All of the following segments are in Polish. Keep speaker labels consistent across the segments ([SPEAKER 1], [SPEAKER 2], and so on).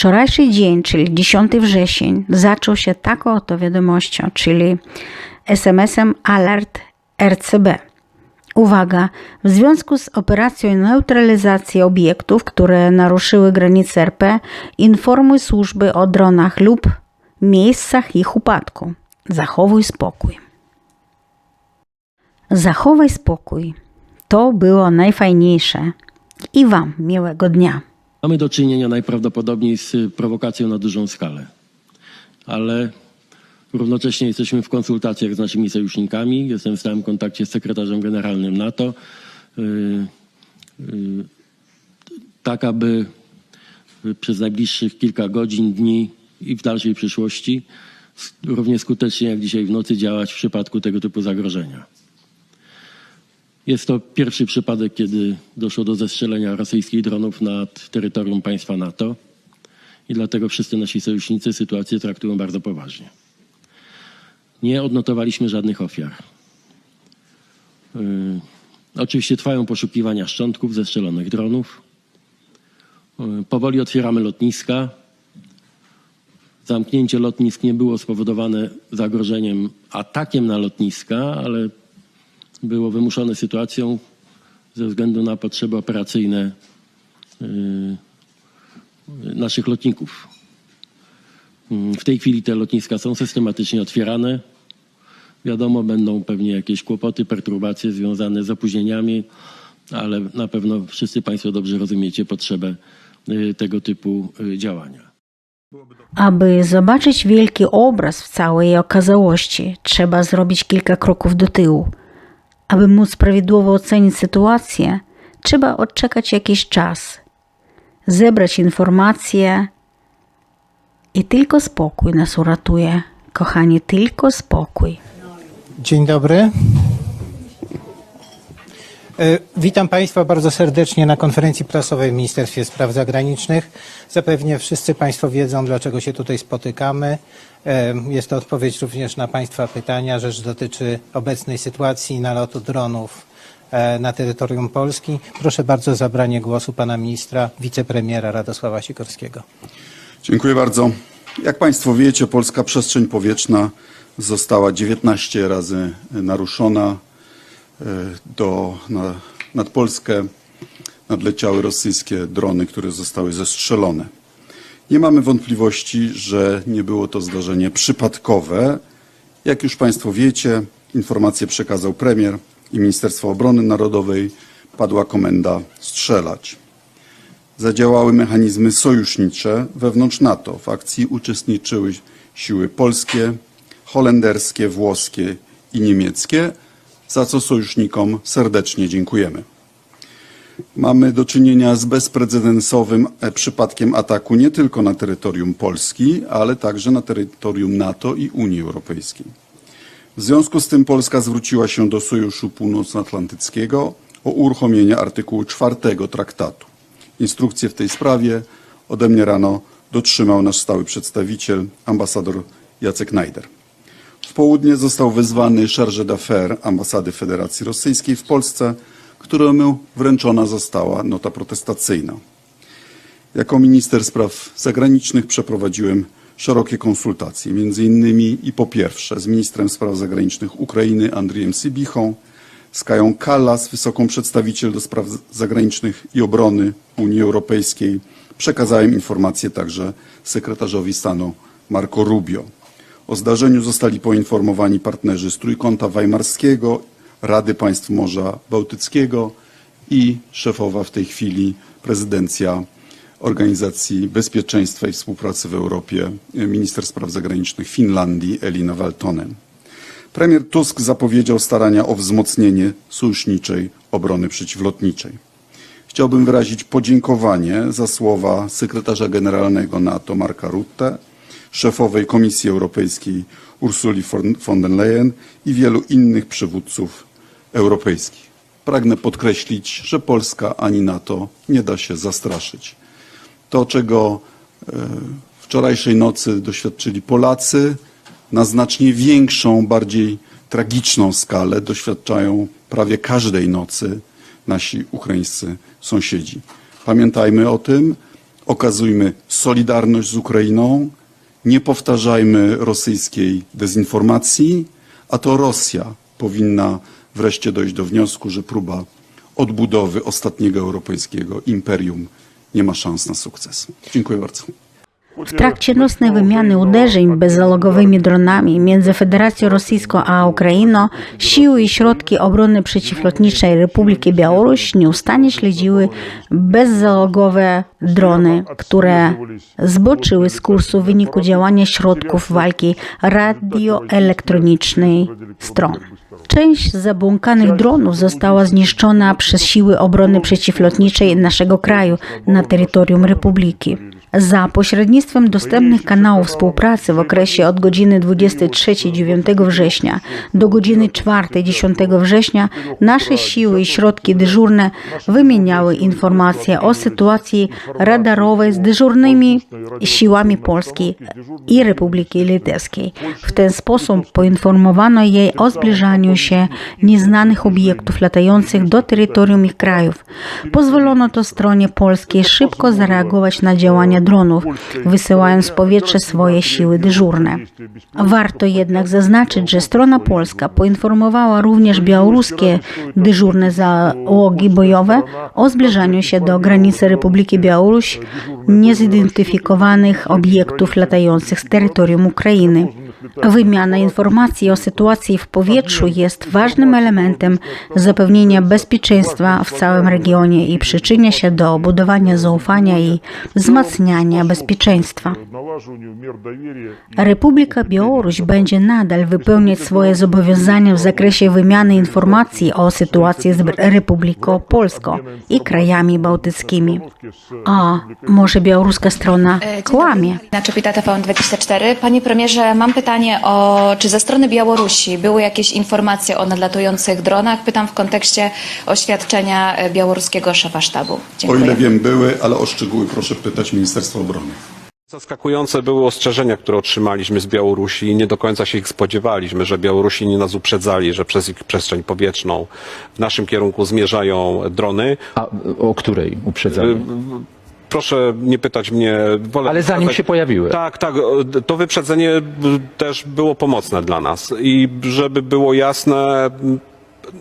[SPEAKER 1] Wczorajszy dzień, czyli 10 wrzesień, zaczął się taką oto wiadomością, czyli SMS-em Alert RCB. Uwaga! W związku z operacją neutralizacji obiektów, które naruszyły granice RP, informuj służby o dronach lub miejscach ich upadku. Zachowuj spokój. Zachowaj spokój. To było najfajniejsze. I Wam miłego dnia.
[SPEAKER 2] Mamy do czynienia najprawdopodobniej z y, prowokacją na dużą skalę, ale równocześnie jesteśmy w konsultacjach z naszymi sojusznikami. Jestem w stałym kontakcie z sekretarzem generalnym NATO, y, y, tak aby przez najbliższych kilka godzin, dni i w dalszej przyszłości równie skutecznie jak dzisiaj w nocy działać w przypadku tego typu zagrożenia. Jest to pierwszy przypadek, kiedy doszło do zestrzelenia rosyjskich dronów nad terytorium państwa NATO i dlatego wszyscy nasi sojusznicy sytuację traktują bardzo poważnie. Nie odnotowaliśmy żadnych ofiar. Yy, oczywiście trwają poszukiwania szczątków zestrzelonych dronów. Yy, powoli otwieramy lotniska. Zamknięcie lotnisk nie było spowodowane zagrożeniem atakiem na lotniska, ale było wymuszone sytuacją ze względu na potrzeby operacyjne yy, naszych lotników. Yy, W tej chwili te lotniska są systematycznie otwierane. Wiadomo, będą pewnie jakieś kłopoty, perturbacje związane z opóźnieniami, ale na pewno wszyscy Państwo dobrze rozumiecie potrzebę yy, tego typu yy, działania.
[SPEAKER 1] Aby zobaczyć wielki obraz w całej okazałości, trzeba zrobić kilka kroków do tyłu. Aby móc prawidłowo ocenić sytuację, trzeba odczekać jakiś czas, zebrać informacje i tylko spokój nas uratuje. Kochani, tylko spokój.
[SPEAKER 3] Dzień dobry. E, Witam Państwa bardzo serdecznie na konferencji prasowej w Ministerstwie Spraw Zagranicznych. Zapewne wszyscy Państwo wiedzą, dlaczego się tutaj spotykamy. E, Jest to odpowiedź również na Państwa pytania. Rzecz dotyczy obecnej sytuacji nalotu dronów e, na terytorium Polski. Proszę bardzo o zabranie głosu Pana Ministra, wicepremiera Radosława Sikorskiego.
[SPEAKER 4] Dziękuję bardzo. Jak Państwo wiecie, polska przestrzeń powietrzna została 19 razy naruszona. E, Do, na, nad Polskę nadleciały rosyjskie drony, które zostały zestrzelone. Nie mamy wątpliwości, że nie było to zdarzenie przypadkowe. Jak już Państwo wiecie, informację przekazał premier i Ministerstwo Obrony Narodowej. Padła komenda strzelać zadziałały mechanizmy sojusznicze wewnątrz NATO. W akcji uczestniczyły siły polskie, holenderskie, włoskie i niemieckie, za co sojusznikom serdecznie dziękujemy. Mamy do czynienia z bezprecedensowym e, przypadkiem ataku nie tylko na terytorium Polski, ale także na terytorium NATO i Unii Europejskiej. W związku z tym Polska zwróciła się do Sojuszu Północnoatlantyckiego o uruchomienie artykułu 4 traktatu. Instrukcje w tej sprawie ode mnie rano dotrzymał nasz stały przedstawiciel, ambasador Jacek Najder. W południe został wezwany chargé d'affaires ambasady Federacji Rosyjskiej w Polsce, któremu wręczona została nota protestacyjna. Jako minister spraw zagranicznych przeprowadziłem szerokie konsultacje, między innymi i po pierwsze z ministrem spraw zagranicznych Ukrainy Andrzejem Sybichą, z Kają Kallas, wysoką przedstawiciel do spraw zagranicznych i obrony Unii Europejskiej. Przekazałem informacje także sekretarzowi stanu Marco Rubio. O zdarzeniu zostali poinformowani partnerzy z Trójkąta Weimarskiego, Rady Państw Morza Bałtyckiego i szefowa w tej chwili prezydencja Organizacji Bezpieczeństwa i Współpracy w Europie, minister spraw zagranicznych Finlandii Elina Valtonen. Premier Tusk zapowiedział starania o wzmocnienie sojuszniczej obrony przeciwlotniczej. Chciałbym wyrazić podziękowanie za słowa sekretarza generalnego NATO Marka Rutte, szefowej Komisji Europejskiej Ursuli von- der Leyen i wielu innych przywódców europejskich. Pragnę podkreślić, że Polska ani NATO nie da się zastraszyć. To, czego e, wczorajszej nocy doświadczyli Polacy, na znacznie większą, bardziej tragiczną skalę doświadczają prawie każdej nocy nasi ukraińscy sąsiedzi. Pamiętajmy o tym, okazujmy solidarność z Ukrainą, nie powtarzajmy rosyjskiej dezinformacji, a to Rosja powinna wreszcie dojść do wniosku, że próba odbudowy ostatniego europejskiego imperium nie ma szans na sukces. Dziękuję bardzo.
[SPEAKER 1] W trakcie nocnej wymiany uderzeń bezzalogowymi dronami między Federacją Rosyjską a Ukrainą siły i środki obrony przeciwlotniczej Republiki Białoruś nieustannie śledziły bezzalogowe drony, które zboczyły z kursu w wyniku działania środków walki radioelektronicznej stron. Część zabłąkanych dronów została zniszczona przez siły obrony przeciwlotniczej naszego kraju na terytorium Republiki. Za pośrednictwem dostępnych kanałów współpracy w okresie od godziny 23-9 września do godziny 4-10 września nasze siły i środki dyżurne wymieniały informacje o sytuacji radarowej z dyżurnymi siłami Polski i Republiki Litewskiej. W ten sposób poinformowano jej o zbliżaniu się nieznanych obiektów latających do terytorium ich krajów. Pozwolono to stronie polskiej szybko zareagować na działania dronów, wysyłając w powietrze swoje siły dyżurne. Warto jednak zaznaczyć, że strona polska poinformowała również białoruskie dyżurne załogi bojowe o zbliżaniu się do granicy Republiki Białoruś niezidentyfikowanych obiektów latających z terytorium Ukrainy. Wymiana informacji o sytuacji w powietrzu jest ważnym elementem zapewnienia bezpieczeństwa w całym regionie i przyczynia się do budowania zaufania i wzmacniania bezpieczeństwa. Republika Białoruś będzie nadal wypełniać swoje zobowiązania w zakresie wymiany informacji o sytuacji z Republiką Polską i krajami bałtyckimi. A może białoruska strona
[SPEAKER 5] e,
[SPEAKER 1] kłamie?
[SPEAKER 5] Na Panie premierze, mam pytanie o, czy ze strony Białorusi były jakieś informacje o nadlatujących dronach? Pytam w kontekście oświadczenia e, białoruskiego szefa sztabu.
[SPEAKER 4] O
[SPEAKER 5] Dziękuję.
[SPEAKER 4] ile wiem, były, ale o szczegóły proszę pytać Ministerstwo Obrony.
[SPEAKER 6] Zaskakujące były ostrzeżenia, które otrzymaliśmy z Białorusi i nie do końca się ich spodziewaliśmy, że Białorusini nas uprzedzali, że przez ich przestrzeń powietrzną w naszym kierunku zmierzają drony.
[SPEAKER 7] A o której uprzedzali?
[SPEAKER 6] Proszę nie pytać mnie. Wolę
[SPEAKER 7] Ale zanim się pojawiły.
[SPEAKER 6] Tak, tak. To wyprzedzenie też było pomocne dla nas. I żeby było jasne,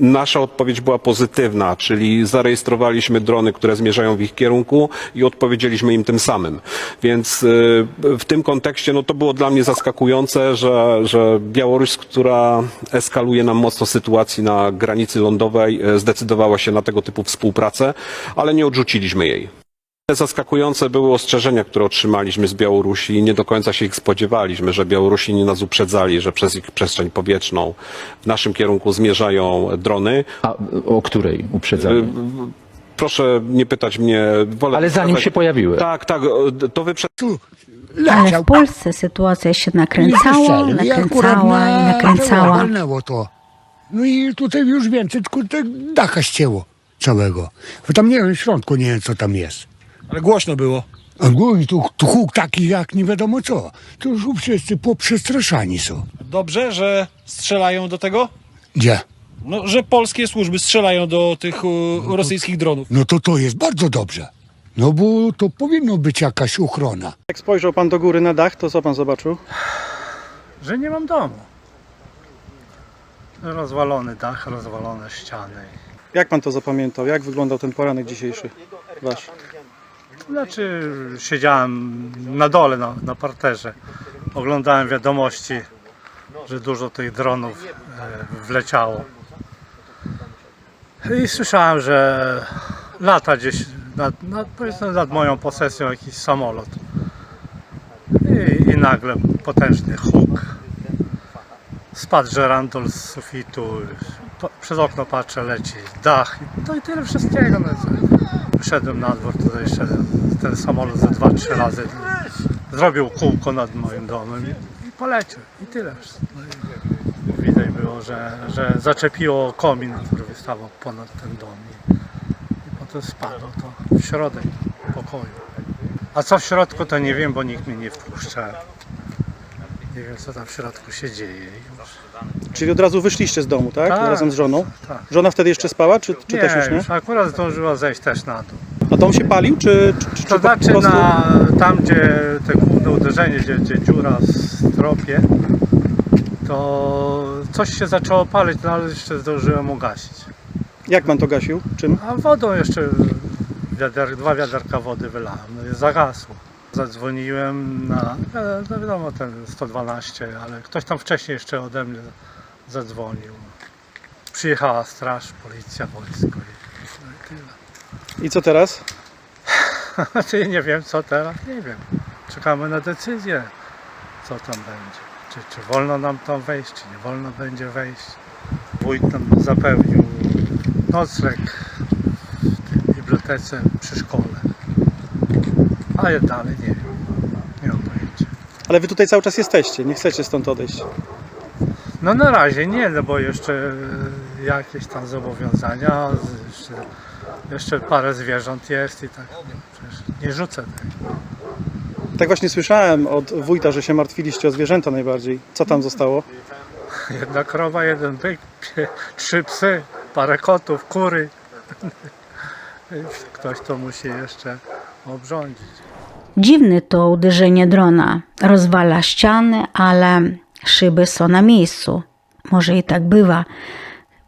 [SPEAKER 6] nasza odpowiedź była pozytywna, czyli zarejestrowaliśmy drony, które zmierzają w ich kierunku i odpowiedzieliśmy im tym samym. Więc y, w tym kontekście no, to było dla mnie zaskakujące, że, że Białoruś, która eskaluje nam mocno sytuacji na granicy lądowej, y, zdecydowała się na tego typu współpracę, ale nie odrzuciliśmy jej. Zaskakujące były ostrzeżenia, które otrzymaliśmy z Białorusi i nie do końca się ich spodziewaliśmy, że Białorusini nas uprzedzali, że przez ich przestrzeń powietrzną w naszym kierunku zmierzają drony.
[SPEAKER 7] A o której uprzedzali?
[SPEAKER 6] Proszę nie pytać mnie. Wolę
[SPEAKER 7] Ale zanim się pojawiły.
[SPEAKER 6] Tak, tak. To wyprzedzenie.
[SPEAKER 1] Ale w Polsce sytuacja się nakręcała, nakręcała i nakręcała.
[SPEAKER 8] To. No i tutaj już więcej, tylko dacha ścięło całego. Bo tam nie wiem, w środku nie wiem, co tam jest.
[SPEAKER 9] Ale głośno było.
[SPEAKER 8] A góry tu, tu huk taki, jak nie wiadomo co. To już wszyscy poprzestraszani są.
[SPEAKER 9] Dobrze, że strzelają do tego?
[SPEAKER 8] Gdzie?
[SPEAKER 9] No, że polskie służby strzelają do tych e, rosyjskich dronów.
[SPEAKER 8] No to to jest bardzo dobrze. No bo to powinno być jakaś ochrona.
[SPEAKER 10] Jak spojrzał pan do góry na dach, to co pan zobaczył?
[SPEAKER 11] że nie mam domu. Rozwalony dach, rozwalone ściany.
[SPEAKER 10] Jak pan to zapamiętał? Jak wyglądał ten poranek dzisiejszy wasz?
[SPEAKER 11] Znaczy, siedziałem na dole, na, na parterze. Oglądałem wiadomości, że dużo tych dronów e, wleciało. I słyszałem, że lata gdzieś nad, nad, powiedzmy nad moją posesją jakiś samolot. I, I nagle potężny huk. Spadł żerandol z sufitu. Po, przez okno patrzę, leci dach. No i tyle wszystkiego. No. Wyszedłem na dwór, tutaj jeszcze ten samolot ze dwa, trzy razy zrobił kółko nad moim domem i, i poleciał. I tyle. No widać było, że, że zaczepiło komin, który wystawał ponad ten dom. I, i potem spadło to w środek pokoju. A co w środku to nie wiem, bo nikt mnie nie wpuszcza. Nie wiem co tam w środku się dzieje.
[SPEAKER 10] Czyli od razu wyszliście z domu, tak?
[SPEAKER 11] Tak.
[SPEAKER 10] Razem z żoną.
[SPEAKER 11] Tak.
[SPEAKER 10] Żona wtedy jeszcze spała, czy, czy
[SPEAKER 11] nie,
[SPEAKER 10] też już nie?
[SPEAKER 11] akurat zdążyła zejść też na dół.
[SPEAKER 10] A dom się palił, czy, czy, czy
[SPEAKER 11] To
[SPEAKER 10] po
[SPEAKER 11] znaczy
[SPEAKER 10] prostu...
[SPEAKER 11] na, tam, gdzie te główne uderzenie, gdzie, gdzie dziura w stropie, to coś się zaczęło palić, no ale jeszcze zdążyłem ugasić.
[SPEAKER 10] Jak pan to gasił? Czym?
[SPEAKER 11] A wodą jeszcze wiader, dwa wiaderka wody wylałem, no i zagasło. Zadzwoniłem na, e, no wiadomo, ten 112, ale ktoś tam wcześniej jeszcze ode mnie zadzwonił. Przyjechała straż, policja, wojsko i, no i tyle.
[SPEAKER 10] I co teraz?
[SPEAKER 11] Znaczy nie wiem co teraz, nie wiem. Czekamy na decyzję, co tam będzie. Czy, czy wolno nam tam wejść, czy nie wolno będzie wejść. Wójt nam zapewnił nocleg w tej bibliotece przy szkole. A ja dalej nie wiem. Nie mam pojęcia.
[SPEAKER 10] Ale wy tutaj cały czas jesteście, nie chcecie stąd odejść.
[SPEAKER 11] No na razie nie, no bo jeszcze jakieś tam zobowiązania, jeszcze, jeszcze parę zwierząt jest i tak. Przecież nie rzucę tego.
[SPEAKER 10] Tak właśnie słyszałem od wójta, że się martwiliście o zwierzęta najbardziej. Co tam zostało?
[SPEAKER 11] Jedna krowa, jeden byk, pie- trzy psy, parę kotów, kury. Ktoś to musi jeszcze obrządzić.
[SPEAKER 1] Dziwne to uderzenie drona. Rozwala ściany, ale szyby są na miejscu. Może i tak bywa.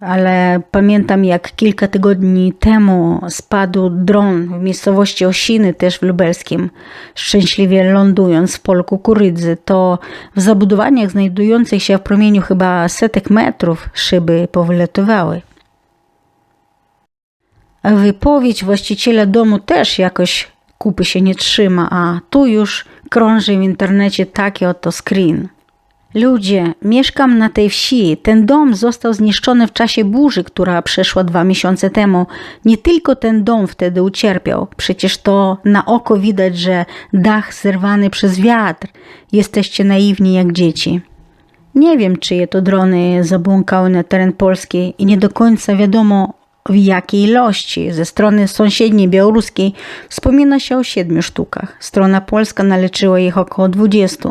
[SPEAKER 1] Ale pamiętam, jak kilka tygodni temu spadł dron w miejscowości Osiny, też w Lubelskim. Szczęśliwie lądując w polu kukurydzy, to w zabudowaniach znajdujących się w promieniu chyba setek metrów szyby powylatywały. Wypowiedź właściciela domu też jakoś kupy się nie trzyma, a tu już krąży w internecie taki oto screen. Ludzie, mieszkam na tej wsi. Ten dom został zniszczony w czasie burzy, która przeszła dwa miesiące temu. Nie tylko ten dom wtedy ucierpiał. Przecież to na oko widać, że dach zerwany przez wiatr. Jesteście naiwni jak dzieci. Nie wiem, czyje to drony zabłąkały na teren Polski i nie do końca wiadomo w jakiej ilości. Ze strony sąsiedniej białoruskiej wspomina się o siedmiu sztukach. Strona polska naliczyła ich około 20,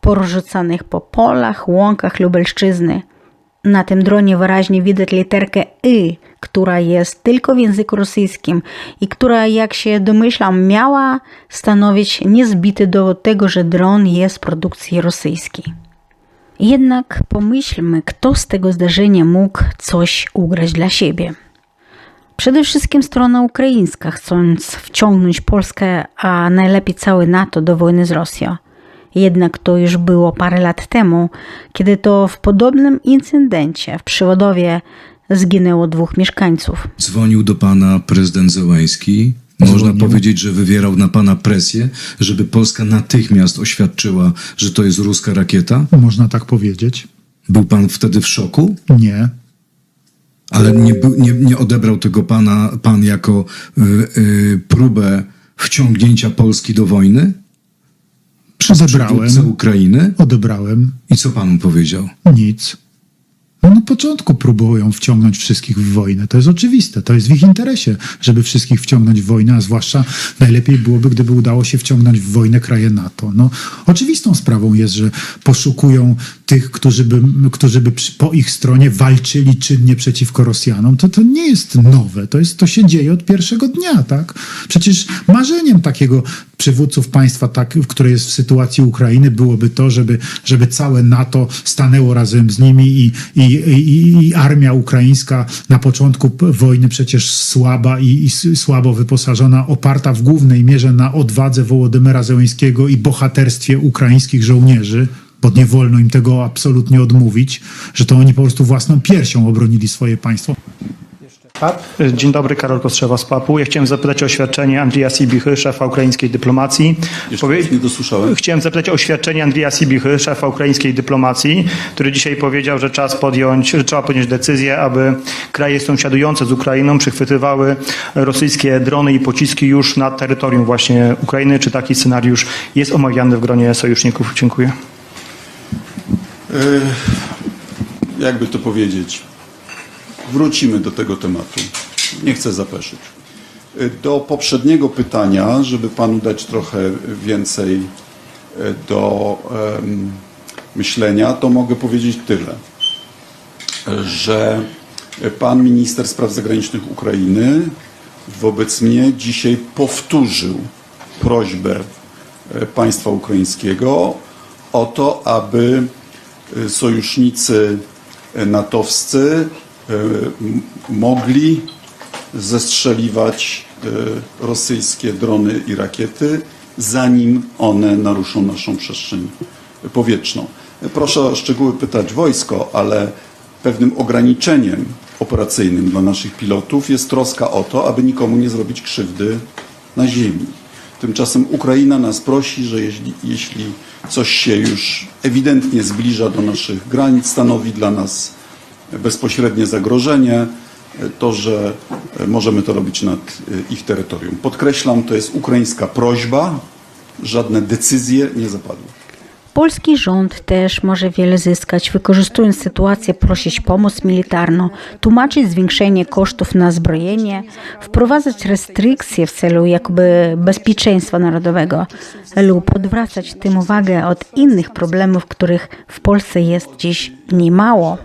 [SPEAKER 1] porozrzucanych po polach, łąkach Lubelszczyzny. Na tym dronie wyraźnie widać literkę Y, która jest tylko w języku rosyjskim i która, jak się domyślam, miała stanowić niezbity dowód tego, że dron jest produkcji rosyjskiej. Jednak pomyślmy, kto z tego zdarzenia mógł coś ugrać dla siebie. Przede wszystkim strona ukraińska, chcąc wciągnąć Polskę, a najlepiej całe NATO do wojny z Rosją. Jednak to już było parę lat temu, kiedy to w podobnym incydencie w Przywodowie zginęło dwóch mieszkańców.
[SPEAKER 12] Dzwonił do pana prezydent Zełański. Można powiedzieć, że wywierał na pana presję, żeby Polska natychmiast oświadczyła, że to jest ruska rakieta?
[SPEAKER 8] Można tak powiedzieć.
[SPEAKER 12] Był pan wtedy w szoku?
[SPEAKER 8] Nie.
[SPEAKER 12] Ale nie, nie, nie odebrał tego pana, pan jako y, y, próbę wciągnięcia Polski do wojny? Przez
[SPEAKER 8] Odebrałem.
[SPEAKER 12] Ukrainy?
[SPEAKER 8] Odebrałem.
[SPEAKER 12] I co pan mu powiedział?
[SPEAKER 8] Nic. No na początku próbują wciągnąć wszystkich w wojnę. To jest oczywiste. To jest w ich interesie, żeby wszystkich wciągnąć w wojnę, a zwłaszcza najlepiej byłoby, gdyby udało się wciągnąć w wojnę kraje NATO. No, oczywistą sprawą jest, że poszukują tych, którzy by, którzy by po ich stronie walczyli czynnie przeciwko Rosjanom. To, to nie jest nowe. To, jest, to się dzieje od pierwszego dnia, tak? Przecież marzeniem takiego przywódców państwa, tak, które jest w sytuacji Ukrainy, byłoby to, żeby, żeby całe NATO stanęło razem z nimi i, i, i, i armia ukraińska na początku wojny przecież słaba i, i słabo wyposażona, oparta w głównej mierze na odwadze Wołodymyra Zełenskiego i bohaterstwie ukraińskich żołnierzy, bo nie wolno im tego absolutnie odmówić, że to oni po prostu własną piersią obronili swoje państwo.
[SPEAKER 3] Pap?
[SPEAKER 13] Dzień dobry, Karol Kostrzewa z PAP-u. Ja chciałem zapytać o oświadczenie Andrija Sibichy, szefa ukraińskiej dyplomacji. Powie...
[SPEAKER 4] nie dosłyszałem.
[SPEAKER 13] Chciałem zapytać o oświadczenie Andrija Sibichy, szefa ukraińskiej dyplomacji, który dzisiaj powiedział, że czas podjąć, że trzeba podjąć decyzję, aby kraje sąsiadujące z Ukrainą przychwytywały rosyjskie drony i pociski już nad terytorium właśnie Ukrainy. Czy taki scenariusz jest omawiany w gronie sojuszników? Dziękuję.
[SPEAKER 4] E, jakby to powiedzieć, wrócimy do tego tematu. Nie chcę zapeszyć. E, Do poprzedniego pytania, żeby panu dać trochę więcej e, do em, myślenia, to mogę powiedzieć tyle, że pan minister spraw zagranicznych Ukrainy wobec mnie dzisiaj powtórzył prośbę e, państwa ukraińskiego o to, aby sojusznicy natowscy mogli zestrzeliwać e, rosyjskie drony i rakiety, zanim one naruszą naszą przestrzeń powietrzną. Proszę o szczegóły pytać wojsko, ale pewnym ograniczeniem operacyjnym dla naszych pilotów jest troska o to, aby nikomu nie zrobić krzywdy na ziemi. Tymczasem Ukraina nas prosi, że jeśli, jeśli coś się już ewidentnie zbliża do naszych granic, stanowi dla nas bezpośrednie zagrożenie, to, że możemy to robić nad ich terytorium. Podkreślam, to jest ukraińska prośba, żadne decyzje nie zapadły.
[SPEAKER 1] Polski rząd też może wiele zyskać, wykorzystując sytuację, prosić pomoc militarną, tłumaczyć zwiększenie kosztów na zbrojenie, wprowadzać restrykcje w celu jakby bezpieczeństwa narodowego lub odwracać tym uwagę od innych problemów, których w Polsce jest dziś niemało.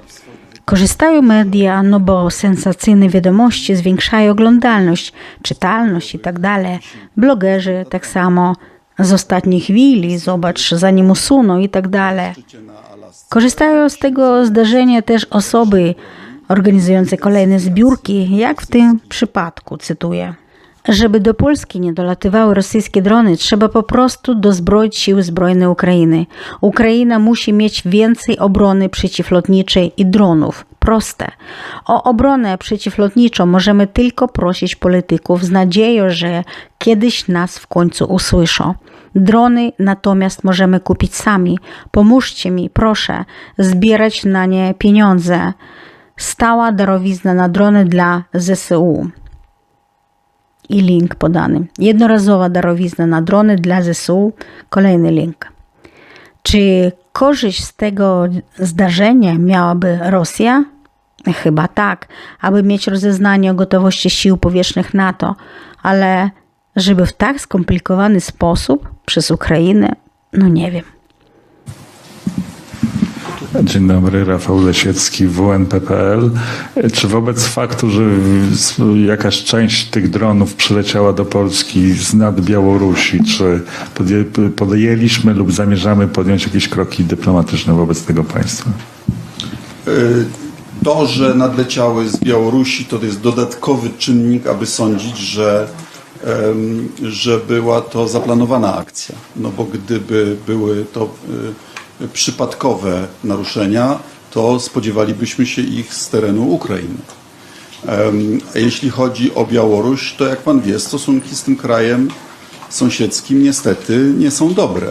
[SPEAKER 1] Korzystają media, no bo sensacyjne wiadomości zwiększają oglądalność, czytalność i tak. Blogerzy tak samo z ostatniej chwili, zobacz, zanim usuną i tak. Korzystają z tego zdarzenia też osoby organizujące kolejne zbiórki, jak w tym przypadku, cytuję. Żeby do Polski nie dolatywały rosyjskie drony, trzeba po prostu dozbroić siły zbrojne Ukrainy. Ukraina musi mieć więcej obrony przeciwlotniczej i dronów. Proste. O obronę przeciwlotniczą możemy tylko prosić polityków z nadzieją, że kiedyś nas w końcu usłyszą. Drony natomiast możemy kupić sami. Pomóżcie mi, proszę, zbierać na nie pieniądze. Stała darowizna na drony dla ZSU i link podany. Jednorazowa darowizna na drony dla ZSU, kolejny link. Czy korzyść z tego zdarzenia miałaby Rosja? Chyba tak, aby mieć rozeznanie o gotowości sił powietrznych NATO, ale żeby w tak skomplikowany sposób przez Ukrainę, no nie wiem.
[SPEAKER 14] Dzień dobry, Rafał Lesiecki, WNPPL. Czy wobec faktu, że jakaś część tych dronów przyleciała do Polski z nad Białorusi, czy podję- podjęliśmy lub zamierzamy podjąć jakieś kroki dyplomatyczne wobec tego państwa?
[SPEAKER 4] Y, To, że nadleciały z Białorusi, to jest dodatkowy czynnik, aby sądzić, że, że była to zaplanowana akcja. No bo gdyby były to y, przypadkowe naruszenia, to spodziewalibyśmy się ich z terenu Ukrainy. Jeśli chodzi o Białoruś, to jak pan wie, stosunki z tym krajem sąsiedzkim niestety nie są dobre.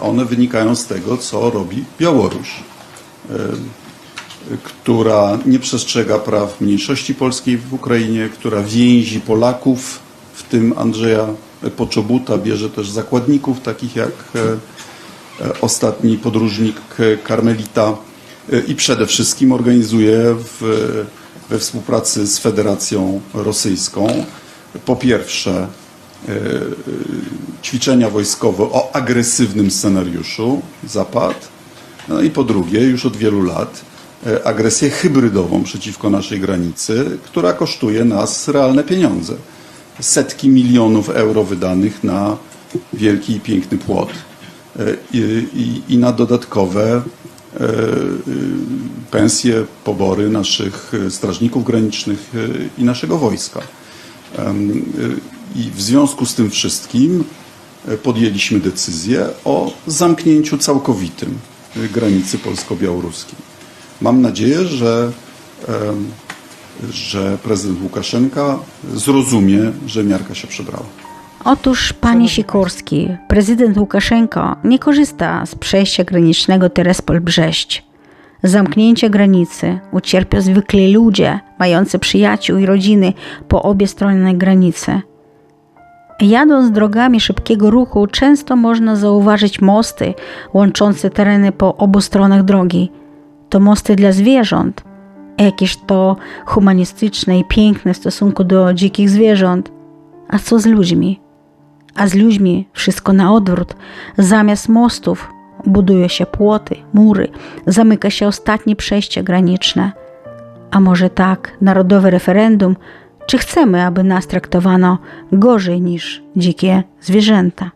[SPEAKER 4] One wynikają z tego, co robi Białoruś która nie przestrzega praw mniejszości polskiej w Ukrainie, która więzi Polaków, w tym Andrzeja Poczobuta, bierze też zakładników, takich jak e, ostatni podróżnik e, Karmelita e, i przede wszystkim organizuje w, we współpracy z Federacją Rosyjską po pierwsze e, e, ćwiczenia wojskowe o agresywnym scenariuszu Zapad, no i po drugie, już od wielu lat, e, agresję hybrydową przeciwko naszej granicy, która kosztuje nas realne pieniądze. Setki milionów euro wydanych na wielki i piękny płot e, i, i, i na dodatkowe e, e, pensje, pobory naszych e, strażników granicznych i naszego wojska. I w związku z tym wszystkim podjęliśmy decyzję o zamknięciu całkowitym granicy polsko-białoruskiej. Mam nadzieję, że, że prezydent Łukaszenka zrozumie, że miarka się przebrała.
[SPEAKER 1] Otóż, panie Sikorski, prezydent Łukaszenko nie korzysta z przejścia granicznego Terespol-Brześć. Zamknięcie granicy ucierpią zwykli ludzie, mający przyjaciół i rodziny po obie strony granicy. Jadąc drogami szybkiego ruchu, często można zauważyć mosty łączące tereny po obu stronach drogi. To mosty dla zwierząt, jakieś to humanistyczne i piękne w stosunku do dzikich zwierząt. A co z ludźmi? A z ludźmi wszystko na odwrót. Zamiast mostów buduje się płoty, mury, zamyka się ostatnie przejście graniczne. A może tak, narodowe referendum Czy chcemy, aby nas traktowano gorzej niż dzikie zwierzęta?